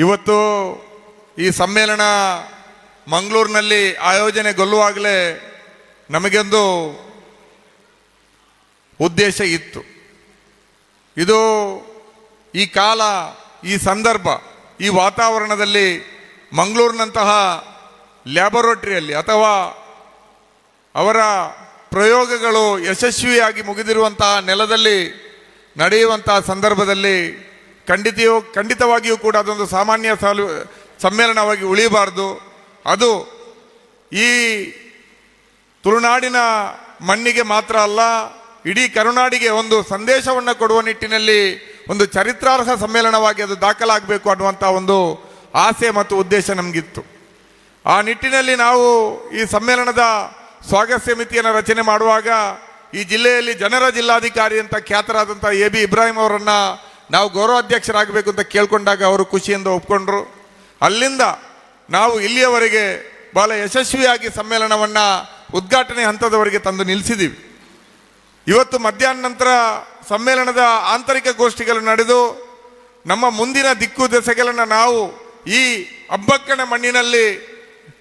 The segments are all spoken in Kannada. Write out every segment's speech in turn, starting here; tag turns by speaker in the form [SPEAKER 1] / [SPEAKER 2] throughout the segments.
[SPEAKER 1] ಇವತ್ತು ಈ ಸಮ್ಮೇಳನ ಮಂಗಳೂರಿನಲ್ಲಿ ಆಯೋಜನೆಗೊಳ್ಳುವಾಗಲೇ ನಮಗೊಂದು ಉದ್ದೇಶ ಇತ್ತು. ಇದು ಈ ಕಾಲ, ಈ ಸಂದರ್ಭ, ಈ ವಾತಾವರಣದಲ್ಲಿ ಮಂಗಳೂರಿನಂತಹ ಲ್ಯಾಬೊರೇಟರಿಯಲ್ಲಿ ಅಥವಾ ಅವರ ಪ್ರಯೋಗಗಳು ಯಶಸ್ವಿಯಾಗಿ ಮುಗಿದಿರುವಂತಹ ನೆಲದಲ್ಲಿ ನಡೆಯುವಂತಹ ಸಂದರ್ಭದಲ್ಲಿ ಖಂಡಿತೆಯೋ, ಖಂಡಿತವಾಗಿಯೂ ಕೂಡ ಅದೊಂದು ಸಾಮಾನ್ಯ ಸಾಲು, ಸಮ್ಮೇಳನವಾಗಿ ಉಳಿಯಬಾರ್ದು. ಅದು ಈ ತುಳುನಾಡಿನ ಮಣ್ಣಿಗೆ ಮಾತ್ರ ಅಲ್ಲ, ಇಡೀ ಕರುನಾಡಿಗೆ ಒಂದು ಸಂದೇಶವನ್ನು ಕೊಡುವ ನಿಟ್ಟಿನಲ್ಲಿ ಒಂದು ಚರಿತ್ರಾರ್ಹ ಸಮ್ಮೇಳನವಾಗಿ ಅದು ದಾಖಲಾಗಬೇಕು ಅನ್ನುವಂಥ ಒಂದು ಆಸೆ ಮತ್ತು ಉದ್ದೇಶ ನಮಗಿತ್ತು. ಆ ನಿಟ್ಟಿನಲ್ಲಿ ನಾವು ಈ ಸಮ್ಮೇಳನದ ಸ್ವಾಗತ ಸಮಿತಿಯನ್ನು ರಚನೆ ಮಾಡುವಾಗ ಈ ಜಿಲ್ಲೆಯಲ್ಲಿ ಜನರ ಜಿಲ್ಲಾಧಿಕಾರಿ ಅಂತ ಖ್ಯಾತರಾದಂಥ ಎ ಬಿ ಇಬ್ರಾಹಿಂ ಅವರನ್ನ ನಾವು ಗೌರವಾಧ್ಯಕ್ಷರಾಗಬೇಕು ಅಂತ ಕೇಳ್ಕೊಂಡಾಗ ಅವರು ಖುಷಿಯಿಂದ ಒಪ್ಕೊಂಡ್ರು. ಅಲ್ಲಿಂದ ನಾವು ಇಲ್ಲಿಯವರೆಗೆ ಬಹಳ ಯಶಸ್ವಿಯಾಗಿ ಸಮ್ಮೇಳನವನ್ನು ಉದ್ಘಾಟನೆ ಹಂತದವರೆಗೆ ತಂದು ನಿಲ್ಲಿಸಿದ್ದೀವಿ ಇವತ್ತು ಮಧ್ಯಾಹ್ನ ನಂತರ ಸಮ್ಮೇಳನದ ಆಂತರಿಕ ಗೋಷ್ಠಿಗಳು ನಡೆದು, ನಮ್ಮ ಮುಂದಿನ ದಿಕ್ಕು ದೆಸೆಗಳನ್ನು ನಾವು ಈ ಹಬ್ಬಕ್ಕನ ಮಣ್ಣಿನಲ್ಲಿ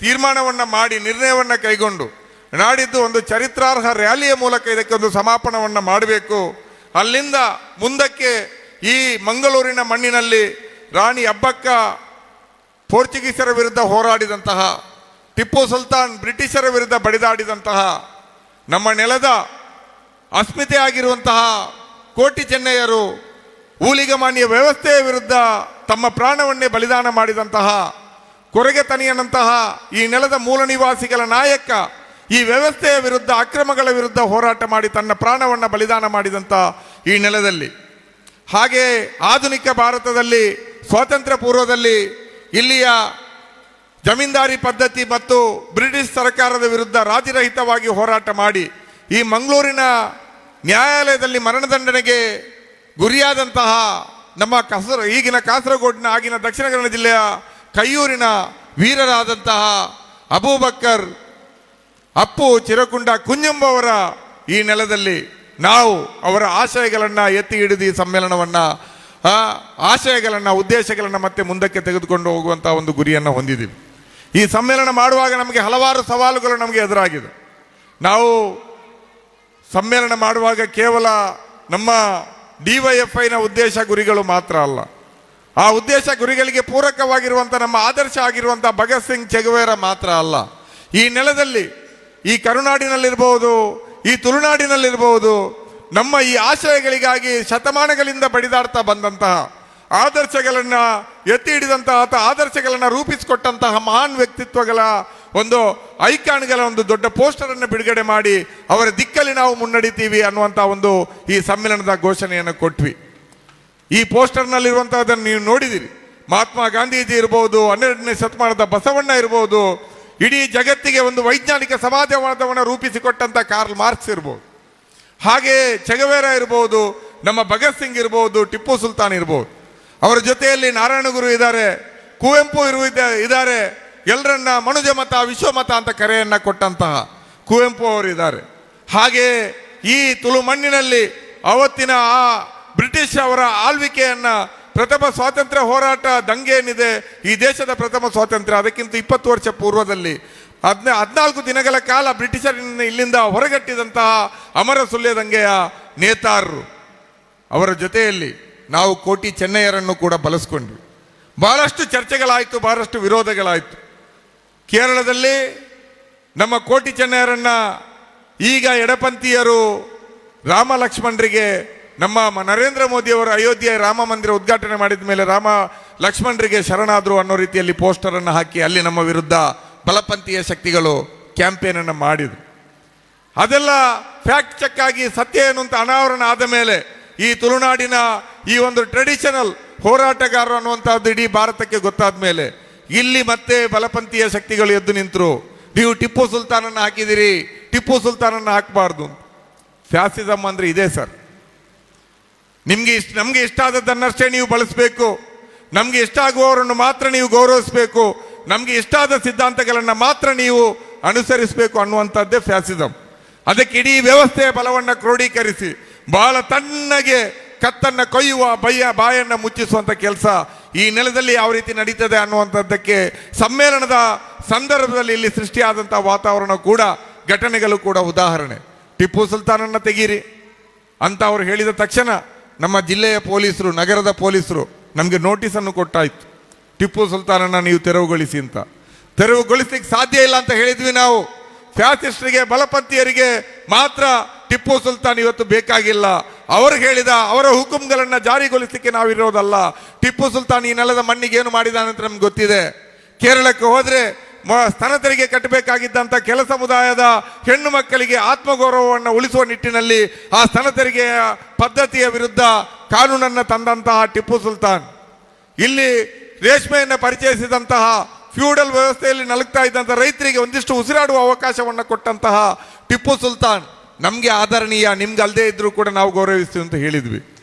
[SPEAKER 1] ತೀರ್ಮಾನವನ್ನು ಮಾಡಿ ನಿರ್ಣಯವನ್ನು ಕೈಗೊಂಡು, ನಾಡಿದ್ದು ಒಂದು ಚರಿತ್ರಾರ್ಹ ರ್ಯಾಲಿಯ ಮೂಲಕ ಇದಕ್ಕೆ ಒಂದು ಸಮಾಪನವನ್ನು ಮಾಡಬೇಕು. ಅಲ್ಲಿಂದ ಮುಂದಕ್ಕೆ ಈ ಮಂಗಳೂರಿನ ಮಣ್ಣಿನಲ್ಲಿ ರಾಣಿ ಅಬ್ಬಕ್ಕ ಪೋರ್ಚುಗೀಸರ ವಿರುದ್ಧ ಹೋರಾಡಿದಂತಹ, ಟಿಪ್ಪು ಸುಲ್ತಾನ್ ಬ್ರಿಟಿಷರ ವಿರುದ್ಧ ಬಡಿದಾಡಿದಂತಹ, ನಮ್ಮ ನೆಲದ ಅಸ್ಮಿತೆಯಾಗಿರುವಂತಹ ಕೋಟಿ ಚೆನ್ನಯ್ಯರು ಊಲಿಗಮಾನ್ಯ ವ್ಯವಸ್ಥೆಯ ವಿರುದ್ಧ ತಮ್ಮ ಪ್ರಾಣವನ್ನೇ ಬಲಿದಾನ ಮಾಡಿದಂತಹ ಕೊರಗೆತನಿಯನಂತಹ ಈ ನೆಲದ ಮೂಲ ನಿವಾಸಿಗಳ ನಾಯಕ ಈ ವ್ಯವಸ್ಥೆಯ ವಿರುದ್ಧ ಅಕ್ರಮಗಳ ವಿರುದ್ಧ ಹೋರಾಟ ಮಾಡಿ ತನ್ನ ಪ್ರಾಣವನ್ನು ಬಲಿದಾನ ಮಾಡಿದಂತಹ ಈ ನೆಲದಲ್ಲಿ. ಹಾಗೆ ಆಧುನಿಕ ಭಾರತದಲ್ಲಿ ಸ್ವಾತಂತ್ರ್ಯ ಪೂರ್ವದಲ್ಲಿ ಇಲ್ಲಿಯ ಜಮೀನ್ದಾರಿ ಪದ್ಧತಿ ಮತ್ತು ಬ್ರಿಟಿಷ್ ಸರ್ಕಾರದ ವಿರುದ್ಧ ರಾಜಿರಹಿತವಾಗಿ ಹೋರಾಟ ಮಾಡಿ ಈ ಮಂಗಳೂರಿನ ನ್ಯಾಯಾಲಯದಲ್ಲಿ ಮರಣದಂಡನೆಗೆ ಗುರಿಯಾದಂತಹ ನಮ್ಮ ಕಸರ ಈಗಿನ ಕಾಸರಗೋಡಿನ ಆಗಿನ ದಕ್ಷಿಣ ಕನ್ನಡ ಜಿಲ್ಲೆಯ ಕೈಯೂರಿನ ವೀರರಾದಂತಹ ಅಬೂಬಕ್ಕರ್ ಅಪ್ಪು ಚಿರಕುಂಡ ಕುಂಜಂಬವರ ಈ ನೆಲದಲ್ಲಿ ನಾವು ಅವರ ಆಶಯಗಳನ್ನು ಎತ್ತಿ ಹಿಡಿದು ಈ ಸಮ್ಮೇಳನವನ್ನು ಆಶಯಗಳನ್ನು, ಉದ್ದೇಶಗಳನ್ನು ಮತ್ತೆ ಮುಂದಕ್ಕೆ ತೆಗೆದುಕೊಂಡು ಹೋಗುವಂಥ ಒಂದು ಗುರಿಯನ್ನು ಹೊಂದಿದ್ದೀವಿ. ಈ ಸಮ್ಮೇಳನ ಮಾಡುವಾಗ ನಮಗೆ ಹಲವಾರು ಸವಾಲುಗಳು ನಮಗೆ ಎದುರಾಗಿದೆ. ನಾವು ಸಮ್ಮೇಳನ ಮಾಡುವಾಗ ಕೇವಲ ನಮ್ಮ ಡಿ ವೈ ಎಫ್ ಉದ್ದೇಶ ಗುರಿಗಳು ಮಾತ್ರ ಅಲ್ಲ. ಆ ಉದ್ದೇಶ ಗುರಿಗಳಿಗೆ ಪೂರಕವಾಗಿರುವಂಥ ನಮ್ಮ ಆದರ್ಶ ಆಗಿರುವಂಥ ಭಗತ್ ಸಿಂಗ್ ಚೆಗುವೇರ ಮಾತ್ರ ಅಲ್ಲ. ಈ ನೆಲದಲ್ಲಿ, ಈ ಕರುನಾಡಿನಲ್ಲಿರ್ಬೋದು ಈ ತುಳುನಾಡಿನಲ್ಲಿರಬಹುದು. ನಮ್ಮ ಈ ಆಶಯಗಳಿಗಾಗಿ ಶತಮಾನಗಳಿಂದ ಬಡಿದಾಡ್ತಾ ಬಂದಂತಹ ಆದರ್ಶಗಳನ್ನು ಎತ್ತಿ ಹಿಡಿದಂತಹ ಆದರ್ಶಗಳನ್ನು ರೂಪಿಸಿಕೊಟ್ಟಂತಹ ಮಹಾನ್ ವ್ಯಕ್ತಿತ್ವಗಳ ಒಂದು ಐಕಾನ್ಗಳ ಒಂದು ದೊಡ್ಡ ಪೋಸ್ಟರ್ ಅನ್ನು ಬಿಡುಗಡೆ ಮಾಡಿ ಅವರ ದಿಕ್ಕಲ್ಲಿ ನಾವು ಮುನ್ನಡಿತೀವಿ ಅನ್ನುವಂಥ ಒಂದು ಈ ಸಮ್ಮೇಳನದ ಘೋಷಣೆಯನ್ನು ಕೊಟ್ವಿ. ಈ ಪೋಸ್ಟರ್ನಲ್ಲಿರುವಂತಹದನ್ನು ನೀವು ನೋಡಿದಿರಿ. ಮಹಾತ್ಮ ಗಾಂಧೀಜಿ ಇರ್ಬೋದು, ಹನ್ನೆರಡನೇ ಶತಮಾನದ ಬಸವಣ್ಣ ಇರ್ಬೋದು ಇಡೀ ಜಗತ್ತಿಗೆ ಒಂದು ವೈಜ್ಞಾನಿಕ ಸಮಾಜವಾದವನ್ನು ರೂಪಿಸಿಕೊಟ್ಟಂಥ ಕಾರ್ಲ್ ಮಾರ್ಕ್ಸ್ ಇರ್ಬೋದು. ಹಾಗೆ ಚಗವೇರ ಇರ್ಬೋದು, ನಮ್ಮ ಭಗತ್ ಸಿಂಗ್ ಇರ್ಬೋದು, ಟಿಪ್ಪು ಸುಲ್ತಾನ್ ಇರ್ಬೋದು. ಅವರ ಜೊತೆಯಲ್ಲಿ ನಾರಾಯಣಗುರು ಇದ್ದಾರೆ, ಕುವೆಂಪು ಇರುವ ಇದ್ದಾರೆ ಎಲ್ಲರನ್ನ ಮನುಜ ಮತ ವಿಶ್ವಮತ ಅಂತ ಕರೆಯನ್ನ ಕೊಟ್ಟಂತಹ ಕುವೆಂಪು ಅವರು ಇದ್ದಾರೆ. ಹಾಗೆ ಈ ತುಳು ಮಣ್ಣಿನಲ್ಲಿ ಅವತ್ತಿನ ಆ ಬ್ರಿಟಿಷ್ ಅವರ ಆಳ್ವಿಕೆಯನ್ನ ಪ್ರಥಮ ಸ್ವಾತಂತ್ರ್ಯ ಹೋರಾಟ ದಂಗೆ ಏನಿದೆ, ಈ ದೇಶದ ಪ್ರಥಮ ಸ್ವಾತಂತ್ರ್ಯ ಅದಕ್ಕಿಂತ ಇಪ್ಪತ್ತು ವರ್ಷ ಪೂರ್ವದಲ್ಲಿ. ಹದ್ನ, ಹದಿನಾಲ್ಕು ದಿನಗಳ ಕಾಲ ಬ್ರಿಟಿಷರಿಂದ ಇಲ್ಲಿಂದ ಹೊರಗಟ್ಟಿದಂತಹ ಅಮರ ಸುಳ್ಯ ದಂಗೆಯ ನೇತಾರರು. ಅವರ ಜೊತೆಯಲ್ಲಿ ನಾವು ಕೋಟಿ ಚೆನ್ನಯ್ಯರನ್ನು ಕೂಡ ಬಳಸ್ಕೊಂಡ್ವಿ. ಬಹಳಷ್ಟು ಚರ್ಚೆಗಳಾಯಿತು, ಬಹಳಷ್ಟು ವಿರೋಧಗಳಾಯಿತು. ಕೇರಳದಲ್ಲಿ ನಮ್ಮ ಕೋಟಿ ಚೆನ್ನಯ್ಯರನ್ನ ಈಗ ಎಡಪಂಥೀಯರು ರಾಮ ಲಕ್ಷ್ಮಣರಿಗೆ ನಮ್ಮ ನರೇಂದ್ರ ನರೇಂದ್ರ ಮೋದಿಯವರು ಅಯೋಧ್ಯೆ ರಾಮ ಮಂದಿರ ಉದ್ಘಾಟನೆ ಮಾಡಿದ ಮೇಲೆ ರಾಮ ಲಕ್ಷ್ಮಣರಿಗೆ ಶರಣಾದರು ಅನ್ನೋ ರೀತಿಯಲ್ಲಿ ಪೋಸ್ಟರ್ ಅನ್ನು ಹಾಕಿ ಅಲ್ಲಿ ನಮ್ಮ ವಿರುದ್ಧ ಬಲಪಂಥೀಯ ಶಕ್ತಿಗಳು ಕ್ಯಾಂಪೇನ್ ಅನ್ನು ಮಾಡಿದ್ರು. ಅದೆಲ್ಲ ಫ್ಯಾಕ್ಟ್ ಚೆಕ್ ಆಗಿ ಸತ್ಯ ಏನು ಅಂತ ಅನಾವರಣ ಆದ ಮೇಲೆ ಈ ತುಳುನಾಡಿನ ಈ ಒಂದು ಟ್ರೆಡಿಷನಲ್ ಹೋರಾಟಗಾರರು ಅನ್ನುವಂಥದ್ದು ಇಡೀ ಭಾರತಕ್ಕೆ ಗೊತ್ತಾದ ಮೇಲೆ ಇಲ್ಲಿ ಮತ್ತೆ ಬಲಪಂಥೀಯ ಶಕ್ತಿಗಳು ಎದ್ದು ನಿಂತರು. ನೀವು ಟಿಪ್ಪು ಸುಲ್ತಾನನ್ನು ಹಾಕಿದಿರಿ ಟಿಪ್ಪು ಸುಲ್ತಾನನ್ನು ಹಾಕಬಾರ್ದು ಫ್ಯಾಸಿಸಮ್ ಅಂದರೆ ಇದೇ ಸರ್. ನಿಮ್ಗೆ ಇಷ್ಟ, ನಮಗೆ ಇಷ್ಟ ಆದದ್ದನ್ನಷ್ಟೇ ನೀವು ಬಳಸಬೇಕು. ನಮಗೆ ಇಷ್ಟ ಆಗುವವರನ್ನು ಮಾತ್ರ ನೀವು ಗೌರವಿಸಬೇಕು. ನಮಗೆ ಇಷ್ಟ ಆದ ಸಿದ್ಧಾಂತಗಳನ್ನು ಮಾತ್ರ ನೀವು ಅನುಸರಿಸಬೇಕು ಅನ್ನುವಂಥದ್ದೇ ಫ್ಯಾಸಿಸಮ್ ಅದಕ್ಕೆ ಇಡೀ ವ್ಯವಸ್ಥೆಯ ಬಲವನ್ನು ಕ್ರೋಢೀಕರಿಸಿ ಬಹಳ ತಣ್ಣಗೆ ಕತ್ತನ್ನು ಕೊಯ್ಯುವ, ಬಯ್ಯ, ಬಾಯನ್ನು ಮುಚ್ಚಿಸುವಂಥ ಕೆಲಸ ಈ ನೆಲದಲ್ಲಿ ಯಾವ ರೀತಿ ನಡೀತದೆ ಅನ್ನುವಂಥದ್ದಕ್ಕೆ ಸಮ್ಮೇಳನದ ಸಂದರ್ಭದಲ್ಲಿ ಇಲ್ಲಿ ಸೃಷ್ಟಿಯಾದಂಥ ವಾತಾವರಣ ಕೂಡ, ಘಟನೆಗಳು ಕೂಡ ಉದಾಹರಣೆ. ಟಿಪ್ಪು ಸುಲ್ತಾನನ್ನು ತೆಗೀರಿ. ಅಂತ ಅವರು ಹೇಳಿದ ತಕ್ಷಣ ನಮ್ಮ ಜಿಲ್ಲೆಯ ಪೊಲೀಸರು, ನಗರದ ಪೊಲೀಸರು ನಮಗೆ ನೋಟಿಸನ್ನು ಕೊಟ್ಟಾಯಿತು. ಟಿಪ್ಪು ಸುಲ್ತಾನನ್ನ ನೀವು ತೆರವುಗೊಳಿಸಿ ಅಂತ. ತೆರವುಗೊಳಿಸಲಿಕ್ಕೆ ಸಾಧ್ಯ ಇಲ್ಲ ಅಂತ ಹೇಳಿದ್ವಿ ನಾವು. ಫ್ಯಾಸಿಸ್ಟ್ರಿಗೆ, ಬಲಪಂಥೀಯರಿಗೆ ಮಾತ್ರ ಟಿಪ್ಪು ಸುಲ್ತಾನ್ ಇವತ್ತು ಬೇಕಾಗಿಲ್ಲ. ಅವರು ಹೇಳಿದ, ಅವರ ಹುಕುಂಗಳನ್ನ ಜಾರಿಗೊಳಿಸಲಿಕ್ಕೆ ನಾವಿರೋದಲ್ಲ. ಟಿಪ್ಪು ಸುಲ್ತಾನ್ ಈ ನೆಲದ ಮಣ್ಣಿಗೆ ಏನು ಮಾಡಿದಾನೆ ಅಂತ ನಮ್ಗೆ ಗೊತ್ತಿದೆ. ಕೇರಳಕ್ಕೆ ಹೋದ್ರೆ ಸ್ತನ ತೆರಿಗೆ ಕಟ್ಟಬೇಕಾಗಿದ್ದಂಥ ಕೆಲ ಸಮುದಾಯದ ಹೆಣ್ಣು ಮಕ್ಕಳಿಗೆ ಆತ್ಮಗೌರವವನ್ನು ಉಳಿಸುವ ನಿಟ್ಟಿನಲ್ಲಿ ಆ ಸ್ತನ ತೆರಿಗೆಯ ಪದ್ಧತಿಯ ವಿರುದ್ಧ ಕಾನೂನನ್ನು ತಂದಂತಹ ಟಿಪ್ಪು ಸುಲ್ತಾನ್. ಇಲ್ಲಿ ರೇಷ್ಮೆಯನ್ನು ಪರಿಚಯಿಸಿದಂತಹ ಫ್ಯೂಡಲ್ ವ್ಯವಸ್ಥೆಯಲ್ಲಿ ನಲುಗ್ತಾ ಇದ್ದಂಥ ರೈತರಿಗೆ ಒಂದಿಷ್ಟು ಉಸಿರಾಡುವ ಅವಕಾಶವನ್ನು ಕೊಟ್ಟಂತಹ ಟಿಪ್ಪು ಸುಲ್ತಾನ್. ನಮಗೆ ಆದರಣೀಯ ನಿಮ್ಗೆ ಅಲ್ಲದೆ ಇದ್ರೂ ಕೂಡ ನಾವು ಗೌರವಿಸ್ತೀವಿ ಅಂತ ಹೇಳಿದ್ವಿ.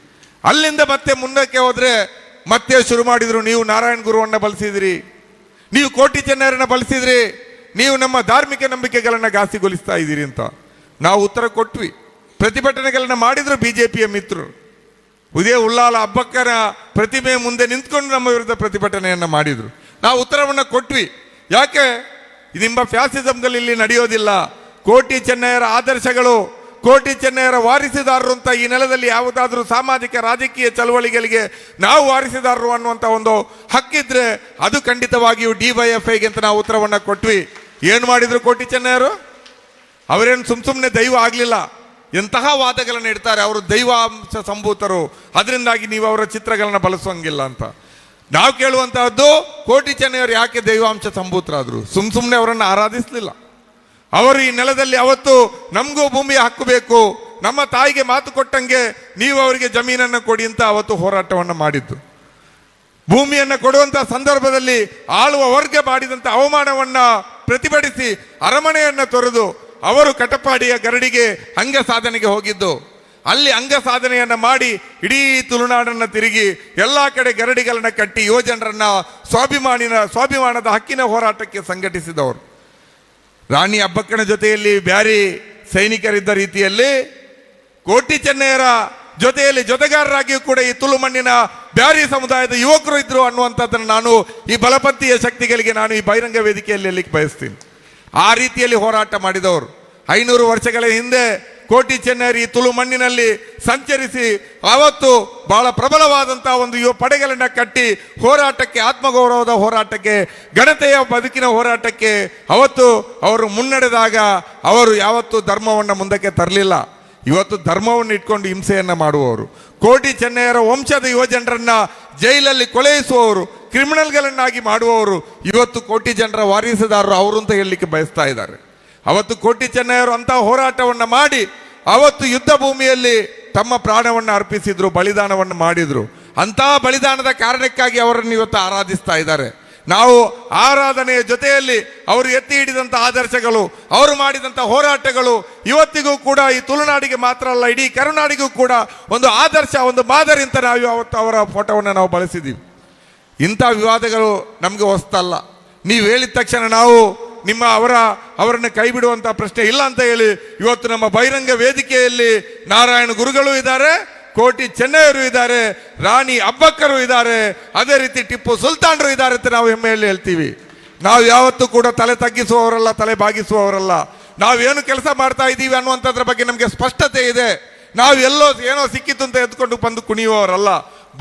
[SPEAKER 1] ಅಲ್ಲಿಂದ ಮತ್ತೆ ಮುಂದಕ್ಕೆ ಹೋದರೆ ಮತ್ತೆ ಶುರು ಮಾಡಿದರು ನೀವು ನಾರಾಯಣ ಗುರುವನ್ನು ಬಳಸಿದ್ರಿ ನೀವು ಕೋಟಿ ಚೆನ್ನರನ್ನ ಬಳಸಿದ್ರಿ ನೀವು ನಮ್ಮ ಧಾರ್ಮಿಕ ನಂಬಿಕೆಗಳನ್ನು ಘಾಸಿಗೊಳಿಸ್ತಾ ಇದ್ದೀರಿ ಅಂತ. ನಾವು ಉತ್ತರ ಕೊಟ್ವಿ. ಪ್ರತಿಭಟನೆಗಳನ್ನ ಮಾಡಿದ್ರು ಪಿಯ ಮಿತ್ರರು. ಉದಯ ಉಳ್ಳಾಲ ಹಬ್ಬಕ್ಕರ ಪ್ರತಿಮೆ ಮುಂದೆ ನಿಂತ್ಕೊಂಡು ನಮ್ಮ ವಿರುದ್ಧ ಪ್ರತಿಭಟನೆಯನ್ನು ಮಾಡಿದರು. ನಾವು ಉತ್ತರವನ್ನು ಕೊಟ್ವಿ. ಯಾಕೆ? ನಿಮ್ಮ ಫ್ಯಾಸಿಸಮ್ಗಳು ಇಲ್ಲಿ ನಡೆಯೋದಿಲ್ಲ. ಕೋಟಿ ಚೆನ್ನಯ್ಯರ ಆದರ್ಶಗಳು ಕೋಟಿ ಚೆನ್ನಯ್ಯರ ವಾರಿಸಿದಾರರು ಅಂತ ಈ ನೆಲದಲ್ಲಿ ಯಾವುದಾದ್ರೂ ಸಾಮಾಜಿಕ ರಾಜಕೀಯ ಚಳವಳಿಗಳಿಗೆ ನಾವು ವಾರಿಸಿದಾರರು ಅನ್ನುವಂಥ ಒಂದು ಹಕ್ಕಿದ್ರೆ ಅದು ಖಂಡಿತವಾಗಿಯೂ ಡಿ ವೈ ಎಫ್ ಐಗೆ ಅಂತ ನಾವು ಉತ್ತರವನ್ನು ಕೊಟ್ವಿ. ಏನು ಮಾಡಿದ್ರು ಕೋಟಿ ಚೆನ್ನಯ್ಯರು? ಅವರೇನು ಸುಮ್ ಸುಮ್ಮನೆ ದೈವ ಆಗಲಿಲ್ಲ. ಎಂತಹ ವಾದಗಳನ್ನು ಇಡ್ತಾರೆ ಅವರು ದೈವಾಂಶ ಸಂಭೂತರು. ಅದರಿಂದಾಗಿ ನೀವು ಅವರ ಚಿತ್ರಗಳನ್ನ ಬಳಸುವಂಗಿಲ್ಲ ಅಂತ. ನಾವು ಕೇಳುವಂತಹದ್ದು ಕೋಟಿ ಚೆನ್ನೈಯವರು ಯಾಕೆ ದೈವಾಂಶ ಸಂಭೂತರಾದ್ರು? ಸುಮ್ ಸುಮ್ಮನೆ ಅವರನ್ನು ಆರಾಧಿಸಲಿಲ್ಲ. ಅವರು ಈ ನೆಲದಲ್ಲಿ ಅವತ್ತು ನಮಗೂ ಭೂಮಿ ಹಕ್ಕು ಬೇಕು. ನಮ್ಮ ತಾಯಿಗೆ ಮಾತು ಕೊಟ್ಟಂಗೆ ನೀವು ಅವರಿಗೆ ಜಮೀನನ್ನು ಕೊಡಿ ಅಂತ ಅವತ್ತು ಹೋರಾಟವನ್ನು ಮಾಡಿದ್ದು. ಭೂಮಿಯನ್ನು ಕೊಡುವಂತಹ ಸಂದರ್ಭದಲ್ಲಿ ಆಳುವ ವರ್ಗ ಮಾಡಿದಂಥ ಅವಮಾನವನ್ನ ಪ್ರತಿಭಟಿಸಿ ಅರಮನೆಯನ್ನ ತೊರೆದು ಅವರು ಕಟಪಾಡಿಯ ಗರಡಿಗೆ ಅಂಗ ಸಾಧನೆಗೆ ಹೋಗಿದ್ದು. ಅಲ್ಲಿ ಅಂಗ ಸಾಧನೆಯನ್ನ ಮಾಡಿ ಇಡೀ ತುಳುನಾಡನ್ನ ತಿರುಗಿ ಎಲ್ಲ ಕಡೆ ಗರಡಿಗಳನ್ನ ಕಟ್ಟಿ ಯುವಜನರನ್ನ ಸ್ವಾಭಿಮಾನಿನ ಸ್ವಾಭಿಮಾನದ ಹಕ್ಕಿನ ಹೋರಾಟಕ್ಕೆ ಸಂಘಟಿಸಿದವರು. ರಾಣಿ ಅಬ್ಬಕ್ಕನ ಜೊತೆಯಲ್ಲಿ ಬ್ಯಾರಿ ಸೈನಿಕರಿದ್ದ ರೀತಿಯಲ್ಲಿ ಕೋಟಿ ಚೆನ್ನಯ್ಯರ ಜೊತೆಯಲ್ಲಿ ಜೊತೆಗಾರರಾಗಿಯೂ ಕೂಡ ಈ ತುಳು ಮಣ್ಣಿನ ಬ್ಯಾರಿ ಸಮುದಾಯದ ಯುವಕರು ಇದ್ರು ಅನ್ನುವಂಥದ್ದನ್ನು ನಾನು ಈ ಬಲಪಂಥೀಯ ಶಕ್ತಿಗಳಿಗೆ ನಾನು ಈ ಬಹಿರಂಗ ವೇದಿಕೆಯಲ್ಲಿ ಬಯಸ್ತೀನಿ. ಆ ರೀತಿಯಲ್ಲಿ ಹೋರಾಟ ಮಾಡಿದವರು. ಐನೂರು ವರ್ಷಗಳ ಹಿಂದೆ ಕೋಟಿ ಚೆನ್ನರಿ ತುಳು ಮಣ್ಣಿನಲ್ಲಿ ಸಂಚರಿಸಿ ಅವತ್ತು ಬಹಳ ಪ್ರಬಲವಾದಂತಹ ಒಂದು ಯುವ ಪಡೆಗಳನ್ನ ಕಟ್ಟಿ ಹೋರಾಟಕ್ಕೆ, ಆತ್ಮಗೌರವದ ಹೋರಾಟಕ್ಕೆ ಗಣತೆಯ ಬದುಕಿನ ಹೋರಾಟಕ್ಕೆ ಅವತ್ತು ಅವರು ಮುನ್ನಡೆದಾಗ ಅವರು ಯಾವತ್ತೂ ಧರ್ಮವನ್ನು ಮುಂದಕ್ಕೆ ತರಲಿಲ್ಲ. ಇವತ್ತು ಧರ್ಮವನ್ನು ಇಟ್ಕೊಂಡು ಹಿಂಸೆಯನ್ನ ಮಾಡುವವರು. ಕೋಟಿ ಚೆನ್ನಯ್ಯರ ವಂಶದ ಯುವಜನರನ್ನ ಜೈಲಲ್ಲಿ ಕೊಲೆಯಿಸುವವರು ಕ್ರಿಮಿನಲ್ಗಳನ್ನಾಗಿ ಮಾಡುವವರು ಇವತ್ತು ಕೋಟಿ ಜನರ ವಾರಿಸುದಾರರು ಅವರು ಅಂತ ಹೇಳಲಿಕ್ಕೆ ಬಯಸ್ತಾ ಇದ್ದಾರೆ. ಅವತ್ತು ಕೋಟಿ ಚೆನ್ನಯ್ಯರು ಅಂತ ಹೋರಾಟವನ್ನು ಮಾಡಿ, ಅವತ್ತು ಯುದ್ಧ ಭೂಮಿಯಲ್ಲಿ ತಮ್ಮ ಪ್ರಾಣವನ್ನು ಅರ್ಪಿಸಿದ್ರು, ಬಲಿದಾನವನ್ನು ಮಾಡಿದ್ರು. ಅಂತ ಬಲಿದಾನದ ಕಾರಣಕ್ಕಾಗಿ ಅವರನ್ನು ಇವತ್ತು ಆರಾಧಿಸ್ತಾ ಇದ್ದಾರೆ. ನಾವು ಆರಾಧನೆಯ ಜೊತೆಯಲ್ಲಿ ಅವರು ಎತ್ತಿ ಹಿಡಿದಂಥ ಆದರ್ಶಗಳು, ಅವರು ಮಾಡಿದಂಥ ಹೋರಾಟಗಳು, ಇವತ್ತಿಗೂ ಕೂಡ ಈ ತುಳುನಾಡಿಗೆ ಮಾತ್ರ ಅಲ್ಲ, ಇಡೀ ಕರುನಾಡಿಗೂ ಕೂಡ ಒಂದು ಆದರ್ಶ, ಒಂದು ಮಾದರಿ ಅಂತ ನಾವು ಅವತ್ತು ಅವರ ಫೋಟೋವನ್ನು ನಾವು ಬಳಸಿದ್ದೀವಿ. ಇಂಥ ವಿವಾದಗಳು ನಮಗೆ ಹೊಸ್ತಲ್ಲ. ನೀವು ಹೇಳಿದ ತಕ್ಷಣ ನಾವು ನಿಮ್ಮ ಅವರ, ಅವರನ್ನು ಕೈ ಬಿಡುವಂತ ಪ್ರಶ್ನೆ ಇಲ್ಲ ಅಂತ ಹೇಳಿ ಇವತ್ತು ನಮ್ಮ ಬಹಿರಂಗ ವೇದಿಕೆಯಲ್ಲಿ ನಾರಾಯಣ ಗುರುಗಳು ಇದ್ದಾರೆ, ಕೋಟಿ ಚೆನ್ನೈಯರು ಇದ್ದಾರೆ, ರಾಣಿ ಅಬ್ಬಕ್ಕರು ಇದ್ದಾರೆ, ಅದೇ ರೀತಿ ಟಿಪ್ಪು ಸುಲ್ತಾನರು ಇದ್ದಾರೆ ಅಂತ ನಾವು ಹೆಮ್ಮೆಯಲ್ಲಿ ಹೇಳ್ತೀವಿ. ನಾವು ಯಾವತ್ತೂ ಕೂಡ ತಲೆ ತಗ್ಗಿಸುವವರಲ್ಲ, ತಲೆ ಬಾಗಿಸುವವರಲ್ಲ. ನಾವೇನು ಕೆಲಸ ಮಾಡ್ತಾ ಇದ್ದೀವಿ ಅನ್ನುವಂಥದ್ರ ಬಗ್ಗೆ ನಮಗೆ ಸ್ಪಷ್ಟತೆ ಇದೆ. ನಾವು ಎಲ್ಲೋ ಏನೋ ಸಿಕ್ಕಿತು ಅಂತ ಎದ್ಕೊಂಡು ಬಂದು ಕುಣಿಯುವವರಲ್ಲ.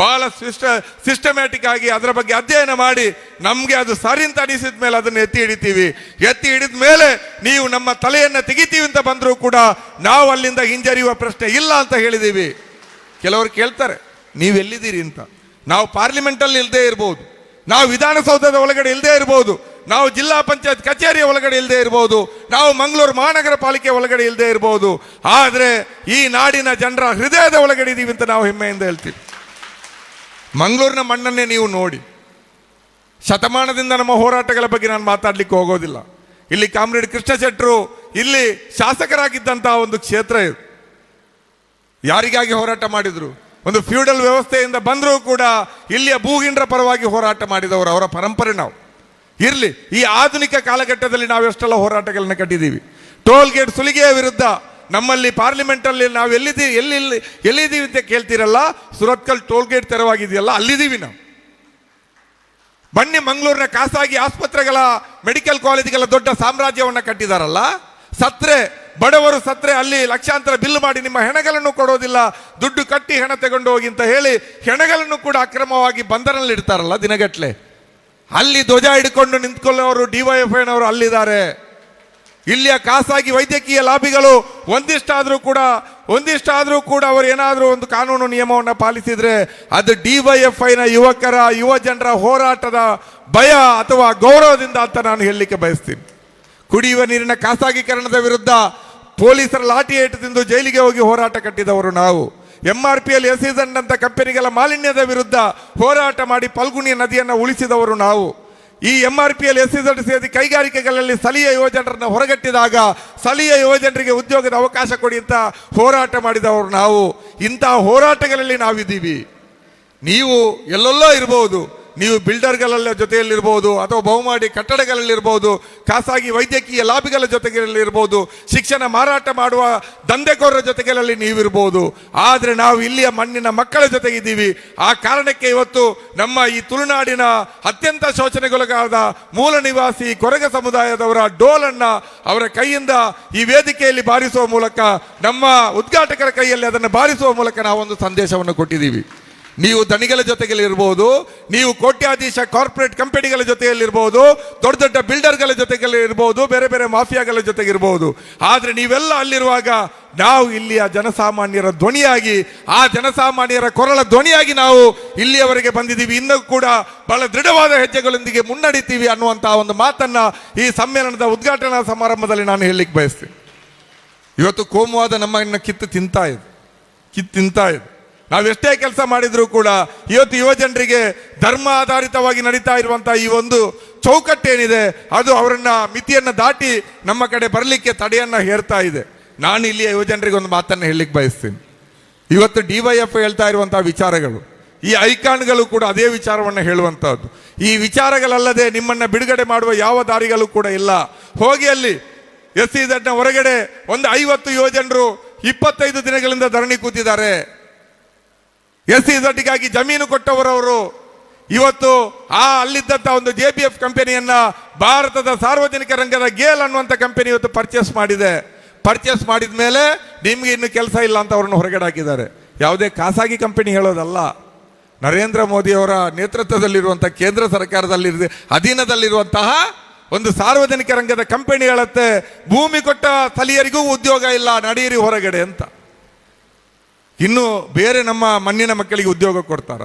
[SPEAKER 1] ಬಹಳ ಸಿಸ್ಟ ಸಿಸ್ಟಮ್ಯಾಟಿಕ್ ಆಗಿ ಅದರ ಬಗ್ಗೆ ಅಧ್ಯಯನ ಮಾಡಿ ನಮಗೆ ಅದು ಸರಿ ಅಂತ ಅನಿಸಿದ ಮೇಲೆ ಅದನ್ನು ಎತ್ತಿ ಹಿಡಿತೀವಿ. ಎತ್ತಿ ಹಿಡಿದ ಮೇಲೆ ನೀವು ನಮ್ಮ ತಲೆಯನ್ನು ತೆಗಿತೀವಿ ಅಂತ ಬಂದರೂ ಕೂಡ ನಾವು ಅಲ್ಲಿಂದ ಹಿಂಜರಿಯುವ ಪ್ರಶ್ನೆ ಇಲ್ಲ ಅಂತ ಹೇಳಿದ್ದೀವಿ ಕೆಲವರು ಕೇಳ್ತಾರೆ, ನೀವು ಎಲ್ಲಿದ್ದೀರಿ ಅಂತ? ನಾವು ಪಾರ್ಲಿಮೆಂಟಲ್ಲಿ ಇಲ್ಲದೆ ಇರ್ಬೋದು. ನಾವು ವಿಧಾನಸೌಧದ ಒಳಗಡೆ ಇಲ್ಲದೆ ಇರ್ಬೋದು. ನಾವು ಜಿಲ್ಲಾ ಪಂಚಾಯತ್ ಕಚೇರಿಯ ಒಳಗಡೆ ಇಲ್ಲದೆ ಇರ್ಬೋದು. ನಾವು ಮಂಗಳೂರು ಮಹಾನಗರ ಪಾಲಿಕೆ ಒಳಗಡೆ ಇಲ್ಲದೆ ಇರ್ಬೋದು. ಆದರೆ ಈ ನಾಡಿನ ಜನರ ಹೃದಯದ ಒಳಗಡೆ ಇದ್ದೀವಿ ಅಂತ ನಾವು ಹೆಮ್ಮೆಯಿಂದ ಹೇಳ್ತೀವಿ. ಮಂಗಳೂರಿನ ಮಣ್ಣನ್ನೇ ನೀವು ನೋಡಿ. ಶತಮಾನದಿಂದ ನಮ್ಮ ಹೋರಾಟಗಳ ಬಗ್ಗೆ ನಾನು ಮಾತಾಡ್ಲಿಕ್ಕೆ ಹೋಗೋದಿಲ್ಲ. ಇಲ್ಲಿ ಕಾಮ್ರೇಡ್ ಕೃಷ್ಣ ಶೆಟ್ಟರು ಇಲ್ಲಿ ಶಾಸಕರಾಗಿದ್ದಂತಹ ಒಂದು ಕ್ಷೇತ್ರ ಇದು. ಯಾರಿಗಾಗಿ ಹೋರಾಟ ಮಾಡಿದರು? ಒಂದು ಫ್ಯೂಡಲ್ ವ್ಯವಸ್ಥೆಯಿಂದ ಬಂದರೂ ಕೂಡ ಇಲ್ಲಿಯ ಭೂಗಿಂಡ್ರ ಪರವಾಗಿ ಹೋರಾಟ ಮಾಡಿದವರು ಅವರ ಪರಂಪರೆ ನಾವು. ಇರಲಿ, ಈ ಆಧುನಿಕ ಕಾಲಘಟ್ಟದಲ್ಲಿ ನಾವು ಎಷ್ಟೆಲ್ಲ ಹೋರಾಟಗಳನ್ನು ಕಟ್ಟಿದ್ದೀವಿ. ಟೋಲ್ ಗೇಟ್ ಸುಲಿಗೆಯ ವಿರುದ್ಧ ನಮ್ಮಲ್ಲಿ ಪಾರ್ಲಿಮೆಂಟಲ್ಲಿ ನಾವು ಎಲ್ಲಿದ್ದೀವಿ ಎಲ್ಲಿ ಎಲ್ಲಿದ್ದೀವಿ ಅಂತ ಕೇಳ್ತೀರಲ್ಲ? ಸುರತ್ಕಲ್ ಟೋಲ್ ಗೇಟ್ ತೆರವಾಗಿದೆಯಲ್ಲ, ಅಲ್ಲಿದ್ದೀವಿ ನಾವು. ಬನ್ನಿ ಮಂಗಳೂರಿನ ಖಾಸಗಿ ಆಸ್ಪತ್ರೆಗಳ ಮೆಡಿಕಲ್ ಕಾಲೇಜುಗಳ ದೊಡ್ಡ ಸಾಮ್ರಾಜ್ಯವನ್ನು ಕಟ್ಟಿದಾರಲ್ಲ? ಸತ್ರೆ, ಬಡವರು ಸತ್ರೆ ಅಲ್ಲಿ ಲಕ್ಷಾಂತರ ಬಿಲ್ ಮಾಡಿ ನಿಮ್ಮ ಹೆಣಗಳನ್ನು ಕೊಡೋದಿಲ್ಲ, ದುಡ್ಡು ಕಟ್ಟಿ ಹೆಣ ತಗೊಂಡು ಹೋಗಿ ಅಂತ ಹೇಳಿ ಹೆಣಗಳನ್ನು ಕೂಡ ಅಕ್ರಮವಾಗಿ ಬಂಧನಲ್ಲಿ ಇಡ್ತಾರಲ್ಲ ದಿನಗಟ್ಲೆ. ಅಲ್ಲಿ ಧ್ವಜ ಹಿಡ್ಕೊಂಡು ನಿಂತ್ಕೊಳ್ಳೋರು ಡಿವೈಎಫ್ಐನವರು ಅಲ್ಲಿದ್ದಾರೆ. ಇಲ್ಲಿಯ ಖಾಸಗಿ ವೈದ್ಯಕೀಯ ಲಾಭಿಗಳು ಒಂದಿಷ್ಟಾದರೂ ಕೂಡ ಒಂದಿಷ್ಟಾದರೂ ಕೂಡ ಅವರು ಏನಾದರೂ ಒಂದು ಕಾನೂನು ನಿಯಮವನ್ನು ಪಾಲಿಸಿದರೆ ಅದು ಡಿವೈಎಫ್ಐನ ಯುವಕರ ಯುವ ಜನರ ಹೋರಾಟದ ಭಯ ಅಥವಾ ಗೌರವದಿಂದ ಅಂತ ನಾನು ಹೇಳಲಿಕ್ಕೆ ಬಯಸ್ತೀನಿ. ಕುಡಿಯುವ ನೀರಿನ ಖಾಸಗೀಕರಣದ ವಿರುದ್ಧ ಪೊಲೀಸರ ಲಾಠಿ ಏಟು ತಿಂದು ಜೈಲಿಗೆ ಹೋಗಿ ಹೋರಾಟ ಕಟ್ಟಿದವರು ನಾವು. M R P L S ಅಂತ ಕಂಪನಿಗಳ ಮಾಲಿನ್ಯದ ವಿರುದ್ಧ ಹೋರಾಟ ಮಾಡಿ ಪಲ್ಗುಣಿ ನದಿಯನ್ನು ಉಳಿಸಿದವರು ನಾವು. ಈ M R P L S ಸೇರಿ ಕೈಗಾರಿಕೆಗಳಲ್ಲಿ ಸ್ಥಳೀಯ ಯುವಜನರನ್ನು ಹೊರಗಟ್ಟಿದಾಗ ಸ್ಥಳೀಯ ಯುವಜನರಿಗೆ ಉದ್ಯೋಗದ ಅವಕಾಶ ಕೊಡಿ ಅಂತ ಹೋರಾಟ ಮಾಡಿದವರು ನಾವು. ಇಂಥ ಹೋರಾಟಗಳಲ್ಲಿ ನಾವಿದ್ದೀವಿ. ನೀವು ಎಲ್ಲೆಲ್ಲೋ ಇರಬಹುದು ನೀವು ಬಿಲ್ಡರ್ಗಳಲ್ಲ ಜೊತೆಯಲ್ಲಿರ್ಬೋದು ಅಥವಾ ಬಹುಮಾಡಿ ಕಟ್ಟಡಗಳಲ್ಲಿರ್ಬೋದು, ಖಾಸಗಿ ವೈದ್ಯಕೀಯ ಲಾಬಿಗಳ ಜೊತೆಗಳಲ್ಲಿರ್ಬೋದು ಶಿಕ್ಷಣ ಮಾರಾಟ ಮಾಡುವ ದಂಧೆಕೋರರ ಜೊತೆಗಳಲ್ಲಿ ನೀವಿರ್ಬೋದು. ಆದರೆ ನಾವು ಇಲ್ಲಿಯ ಮಣ್ಣಿನ ಮಕ್ಕಳ ಜೊತೆಗಿದ್ದೀವಿ ಆ ಕಾರಣಕ್ಕೆ ಇವತ್ತು ನಮ್ಮ ಈ ತುಳುನಾಡಿನ ಅತ್ಯಂತ ಶೋಚನೆಗೊಳಗಾದ ಮೂಲ ನಿವಾಸಿ ಕೊರಗ ಸಮುದಾಯದವರ ಡೋಲನ್ನು ಅವರ ಕೈಯಿಂದ ಈ ವೇದಿಕೆಯಲ್ಲಿ ಬಾರಿಸುವ ಮೂಲಕ ನಮ್ಮ ಉದ್ಘಾಟಕರ ಕೈಯಲ್ಲಿ ಅದನ್ನು ಬಾರಿಸುವ ಮೂಲಕ ನಾವೊಂದು ಸಂದೇಶವನ್ನು ಕೊಟ್ಟಿದ್ದೀವಿ. ನೀವು ದಣಿಗಳ ಜೊತೆಗೆ ಇರ್ಬೋದು ನೀವು ಕೋಟ್ಯಾಧೀಶ ಕಾರ್ಪೊರೇಟ್ ಕಂಪನಿಗಳ ಜೊತೆಯಲ್ಲಿರ್ಬೋದು, ದೊಡ್ಡ ದೊಡ್ಡ ಬಿಲ್ಡರ್ಗಳ ಜೊತೆಗೆ ಇರ್ಬೋದು ಬೇರೆ ಬೇರೆ ಮಾಫಿಯಾಗಳ ಜೊತೆಗಿರ್ಬೋದು. ಆದರೆ ನೀವೆಲ್ಲ ಅಲ್ಲಿರುವಾಗ ನಾವು ಇಲ್ಲಿಯ ಜನಸಾಮಾನ್ಯರ ಧ್ವನಿಯಾಗಿ, ಆ ಜನಸಾಮಾನ್ಯರ ಕೊರಳ ಧ್ವನಿಯಾಗಿ ನಾವು ಇಲ್ಲಿಯವರೆಗೆ ಬಂದಿದ್ದೀವಿ. ಇನ್ನೂ ಕೂಡ ಬಹಳ ದೃಢವಾದ ಹೆಜ್ಜೆಗಳೊಂದಿಗೆ ಮುನ್ನಡಿತೀವಿ ಅನ್ನುವಂತಹ ಒಂದು ಮಾತನ್ನ ಈ ಸಮ್ಮೇಳನದ ಉದ್ಘಾಟನಾ ಸಮಾರಂಭದಲ್ಲಿ ನಾನು ಹೇಳಲಿಕ್ಕೆ ಬಯಸ್ತೀನಿ. ಇವತ್ತು ಕೋಮುವಾದ ನಮ್ಮನ್ನ ಕಿತ್ತು ತಿಂತಾ ಇದೆ. ಕಿತ್ತು ತಿಂತಾ ಇದೆ. ನಾವೆಷ್ಟೇ ಕೆಲಸ ಮಾಡಿದರೂ ಕೂಡ ಇವತ್ತು ಯುವ ಜನರಿಗೆ ಧರ್ಮ ಆಧಾರಿತವಾಗಿ ನಡೀತಾ ಇರುವಂತಹ ಈ ಒಂದು ಚೌಕಟ್ಟೇನಿದೆ ಅದು ಅವರನ್ನ ಮಿತಿಯನ್ನು ದಾಟಿ ನಮ್ಮ ಕಡೆ ಬರಲಿಕ್ಕೆ ತಡೆಯನ್ನ ಹೇರ್ತಾ ಇದೆ. ನಾನು ಇಲ್ಲಿಯ ಯುವ ಜನರಿಗೆ ಒಂದು ಮಾತನ್ನು ಹೇಳಲಿಕ್ಕೆ ಬಯಸ್ತೀನಿ. ಇವತ್ತು ಡಿ ವೈ ಎಫ್ ಹೇಳ್ತಾ ಇರುವಂತಹ ವಿಚಾರಗಳು, ಈ ಐಕಾನ್ಗಳು ಕೂಡ ಅದೇ ವಿಚಾರವನ್ನು ಹೇಳುವಂತಹದ್ದು. ಈ ವಿಚಾರಗಳಲ್ಲದೆ ನಿಮ್ಮನ್ನ ಬಿಡುಗಡೆ ಮಾಡುವ ಯಾವ ದಾರಿಗಳು ಕೂಡ ಇಲ್ಲ. ಹೋಗಿ ಅಲ್ಲಿ ಎಸ್ ಸಿ ಹೊರಗಡೆ ಒಂದು ಐವತ್ತು ಯುವಜನರು ಇಪ್ಪತ್ತೈದು ದಿನಗಳಿಂದ ಧರಣಿ ಕೂತಿದ್ದಾರೆ. ಎಸ್ ಸಿ ಜಮೀನು ಕೊಟ್ಟವರವರು ಇವತ್ತು ಆ ಅಲ್ಲಿದ್ದಂತ ಒಂದು ಜೆ ಪಿ ಎಫ್ ಕಂಪನಿಯನ್ನ ಭಾರತದ ಸಾರ್ವಜನಿಕ ರಂಗದ ಗೇಲ್ ಅನ್ನುವಂಥ ಕಂಪನಿ ಇವತ್ತು ಪರ್ಚೇಸ್ ಮಾಡಿದೆ. ಪರ್ಚೇಸ್ ಮಾಡಿದ ಮೇಲೆ ನಿಮ್ಗೆ ಇನ್ನು ಕೆಲಸ ಇಲ್ಲ ಅಂತ ಅವ್ರನ್ನ ಹೊರಗಡೆ ಹಾಕಿದ್ದಾರೆ. ಯಾವುದೇ ಖಾಸಗಿ ಕಂಪನಿ ಹೇಳೋದಲ್ಲ. ನರೇಂದ್ರ ಮೋದಿ ಅವರ ನೇತೃತ್ವದಲ್ಲಿರುವಂತಹ ಕೇಂದ್ರ ಸರ್ಕಾರದಲ್ಲಿ ಅಧೀನದಲ್ಲಿರುವಂತಹ ಒಂದು ಸಾರ್ವಜನಿಕ ರಂಗದ ಕಂಪನಿ ಹೇಳುತ್ತೆ. ಭೂಮಿ ಕೊಟ್ಟ ಸ್ಥಳೀಯರಿಗೂ ಉದ್ಯೋಗ ಇಲ್ಲ ನಡೆಯಿರಿ ಹೊರಗಡೆ ಅಂತ. ಇನ್ನು ಬೇರೆ ನಮ್ಮ ಮಣ್ಣಿನ ಮಕ್ಕಳಿಗೆ ಉದ್ಯೋಗ ಕೊಡ್ತಾರ?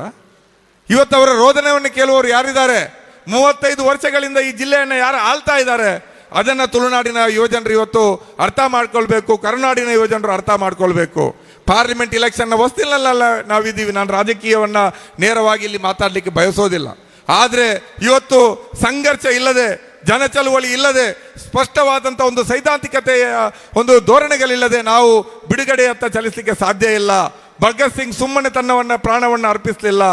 [SPEAKER 1] ಇವತ್ತು ಅವರ ರೋದನವನ್ನು ಕೇಳುವವರು ಯಾರಿದ್ದಾರೆ? ಮೂವತ್ತೈದು ವರ್ಷಗಳಿಂದ ಈ ಜಿಲ್ಲೆಯನ್ನು ಯಾರು ಆಳ್ತಾ ಇದ್ದಾರೆ? ಅದನ್ನು ತುಳುನಾಡಿನ ಯುವಜನರು ಇವತ್ತು ಅರ್ಥ ಮಾಡ್ಕೊಳ್ಬೇಕು, ಕರುನಾಡಿನ ಯುವಜನರು ಅರ್ಥ ಮಾಡ್ಕೊಳ್ಬೇಕು. ಪಾರ್ಲಿಮೆಂಟ್ ಇಲೆಕ್ಷನ್ನ ಹೊಸ್ತಿಲಲ್ಲ ನಾವಿದ್ದೀವಿ. ನಾನು ರಾಜಕೀಯವನ್ನು ನೇರವಾಗಿ ಇಲ್ಲಿ ಮಾತಾಡಲಿಕ್ಕೆ ಬಯಸೋದಿಲ್ಲ. ಆದರೆ ಇವತ್ತು ಸಂಘರ್ಷ ಇಲ್ಲದೆ ಜನ ಚಳುವಳಿ ಇಲ್ಲದೆ ಸ್ಪಷ್ಟವಾದಂಥ ಒಂದು ಸೈದ್ಧಾಂತಿಕತೆಯ ಒಂದು ಧೋರಣೆಗಳಿಲ್ಲದೆ ನಾವು ಬಿಡುಗಡೆಯತ್ತ ಚಲಿಸಲಿಕ್ಕೆ ಸಾಧ್ಯ ಇಲ್ಲ. ಭಗತ್ ಸಿಂಗ್ ಸುಮ್ಮನೆ ತನ್ನವನ್ನ ಪ್ರಾಣವನ್ನು ಅರ್ಪಿಸಲಿಲ್ಲ.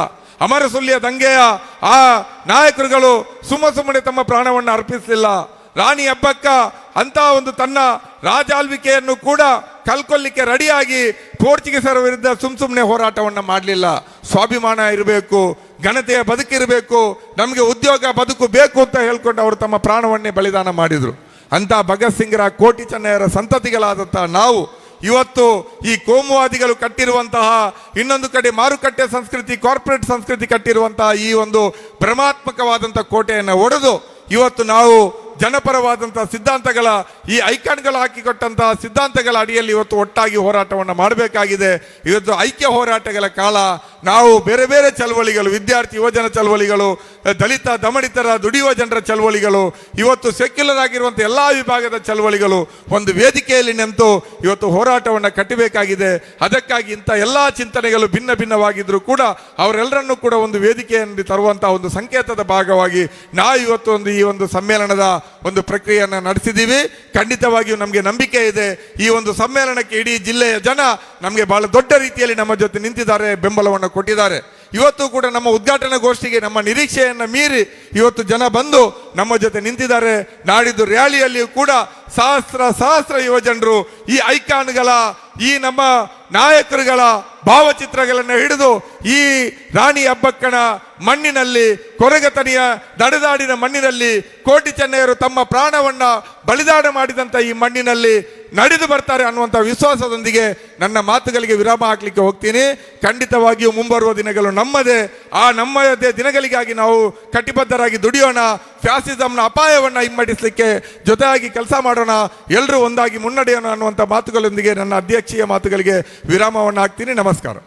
[SPEAKER 1] ಅಮರಸುಲ್ಯ ದಂಗೆಯ ಆ ನಾಯಕರುಗಳು ಸುಮ್ಮ ಸುಮ್ಮನೆ ತಮ್ಮ ಪ್ರಾಣವನ್ನು ಅರ್ಪಿಸಲಿಲ್ಲ. ರಾಣಿ ಹಬ್ಬಕ್ಕ ಅಂತ ಒಂದು ತನ್ನ ರಾಜಾಳ್ವಿಕೆಯನ್ನು ಕೂಡ ಕಲ್ಕೊಲ್ಲಿಕ್ಕೆ ರೆಡಿಯಾಗಿ ಪೋರ್ಚುಗೀಸರ ವಿರುದ್ಧ ಸುಮ್ ಸುಮ್ಮನೆ ಹೋರಾಟವನ್ನು ಮಾಡಲಿಲ್ಲ. ಸ್ವಾಭಿಮಾನ ಇರಬೇಕು, ಘನತೆಯ ಬದುಕಿರಬೇಕು ನಮಗೆ ಉದ್ಯೋಗ ಬದುಕು ಬೇಕು ಅಂತ ಹೇಳ್ಕೊಂಡು ಅವರು ತಮ್ಮ ಪ್ರಾಣವನ್ನೇ ಬಲಿದಾನ ಮಾಡಿದರು. ಅಂತ ಭಗತ್ ಸಿಂಗ್ರ ಕೋಟಿ ಚೆನ್ನಯ್ಯರ ಸಂತತಿಗಳಾದಂತಹ ನಾವು ಇವತ್ತು ಈ ಕೋಮುವಾದಿಗಳು ಕಟ್ಟಿರುವಂತಹ ಇನ್ನೊಂದು ಕಡೆ ಮಾರುಕಟ್ಟೆ ಸಂಸ್ಕೃತಿ, ಕಾರ್ಪೊರೇಟ್ ಸಂಸ್ಕೃತಿ ಕಟ್ಟಿರುವಂತಹ ಈ ಒಂದು ಭ್ರಮಾತ್ಮಕವಾದಂಥ ಕೋಟೆಯನ್ನು ಒಡೆದು ಇವತ್ತು ನಾವು ಜನಪರವಾದಂತಹ ಸಿದ್ಧಾಂತಗಳ ಈ ಐಕಾನ್ಗಳು ಹಾಕಿಕೊಟ್ಟಂತಹ ಸಿದ್ಧಾಂತಗಳ ಅಡಿಯಲ್ಲಿ ಇವತ್ತು ಒಟ್ಟಾಗಿ ಹೋರಾಟವನ್ನು ಮಾಡಬೇಕಾಗಿದೆ. ಇವತ್ತು ಐಕ್ಯ ಹೋರಾಟಗಳ ಕಾಲ. ನಾವು ಬೇರೆ ಬೇರೆ ಚಳವಳಿಗಳು, ವಿದ್ಯಾರ್ಥಿ ಯುವಜನ ಚಳವಳಿಗಳು, ದಲಿತ ದಮಡಿತರ ದುಡಿಯುವ ಜನರ ಚಳವಳಿಗಳು, ಇವತ್ತು ಸೆಕ್ಯುಲರ್ ಆಗಿರುವಂಥ ಎಲ್ಲ ವಿಭಾಗದ ಚಳವಳಿಗಳು ಒಂದು ವೇದಿಕೆಯಲ್ಲಿ ನಿಂತು ಇವತ್ತು ಹೋರಾಟವನ್ನು ಕಟ್ಟಬೇಕಾಗಿದೆ. ಅದಕ್ಕಾಗಿ ಇಂಥ ಎಲ್ಲ ಚಿಂತನೆಗಳು ಭಿನ್ನ ಭಿನ್ನವಾಗಿದ್ದರೂ ಕೂಡ ಅವರೆಲ್ಲರನ್ನೂ ಕೂಡ ಒಂದು ವೇದಿಕೆಯಲ್ಲಿ ತರುವಂತಹ ಒಂದು ಸಂಕೇತದ ಭಾಗವಾಗಿ ನಾವು ಇವತ್ತು ಒಂದು ಈ ಒಂದು ಸಮ್ಮೇಳನದ ಒಂದು ಪ್ರಕ್ರಿಯೆಯನ್ನು ನಡೆಸಿದ್ದೀವಿ. ಖಂಡಿತವಾಗಿಯೂ ನಮಗೆ ನಂಬಿಕೆ ಇದೆ. ಈ ಒಂದು ಸಮ್ಮೇಳನಕ್ಕೆ ಇಡೀ ಜಿಲ್ಲೆಯ ಜನ ನಮಗೆ ಬಹಳ ದೊಡ್ಡ ರೀತಿಯಲ್ಲಿ ನಮ್ಮ ಜೊತೆ ನಿಂತಿದ್ದಾರೆ, ಬೆಂಬಲವನ್ನು ಕೊಟ್ಟಿದ್ದಾರೆ. ಇವತ್ತು ಕೂಡ ನಮ್ಮ ಉದ್ಘಾಟನಾ ಗೋಷ್ಠಿಗೆ ನಮ್ಮ ನಿರೀಕ್ಷೆಯನ್ನು ಮೀರಿ ಇವತ್ತು ಜನ ಬಂದು ನಮ್ಮ ಜೊತೆ ನಿಂತಿದ್ದಾರೆ. ನಾಡಿದ್ದು ರ್ಯಾಲಿಯಲ್ಲಿಯೂ ಕೂಡ ಸಹಸ್ರ ಸಹಸ್ರ ಯುವಜನರು ಈ ಐಕಾನ್ಗಳ, ಈ ನಮ್ಮ ನಾಯಕರುಗಳ ಭಾವಚಿತ್ರಗಳನ್ನು ಹಿಡಿದು ಈ ರಾಣಿ ಹಬ್ಬಕ್ಕಣ ಮಣ್ಣಿನಲ್ಲಿ, ಕೊರಗತನಿಯ ದಡದಾಡಿನ ಮಣ್ಣಿನಲ್ಲಿ ಕೋಟಿ ಚೆನ್ನೈಯರು ತಮ್ಮ ಪ್ರಾಣವನ್ನು ಬಲಿದಾನ ಮಾಡಿದಂತ ಈ ಮಣ್ಣಿನಲ್ಲಿ ನಡೆದು ಬರ್ತಾರೆ ಅನ್ನುವಂಥ ವಿಶ್ವಾಸದೊಂದಿಗೆ ನನ್ನ ಮಾತುಗಳಿಗೆ ವಿರಾಮ ಹಾಕ್ಲಿಕ್ಕೆ ಹೋಗ್ತೀನಿ. ಖಂಡಿತವಾಗಿಯೂ ಮುಂಬರುವ ದಿನಗಳು ನಮ್ಮದೇ. ಆ ನಮ್ಮದೇ ದಿನಗಳಿಗಾಗಿ ನಾವು ಕಟಿಬದ್ಧರಾಗಿ ದುಡಿಯೋಣ. ಫ್ಯಾಸಿಸಂನ ಅಪಾಯವನ್ನು ಹಿಮ್ಮಡಿಸಲಿಕ್ಕೆ ಜೊತೆಯಾಗಿ ಕೆಲಸ ಮಾಡೋಣ. ಎಲ್ಲರೂ ಒಂದಾಗಿ ಮುನ್ನಡೆಯೋಣ ಅನ್ನುವಂಥ ಮಾತುಗಳೊಂದಿಗೆ ನನ್ನ ಅಧ್ಯಕ್ಷೀಯ ಮಾತುಗಳಿಗೆ ವಿರಾಮವನ್ನು ಹಾಕ್ತೀನಿ. ನಮಸ್ಕಾರ.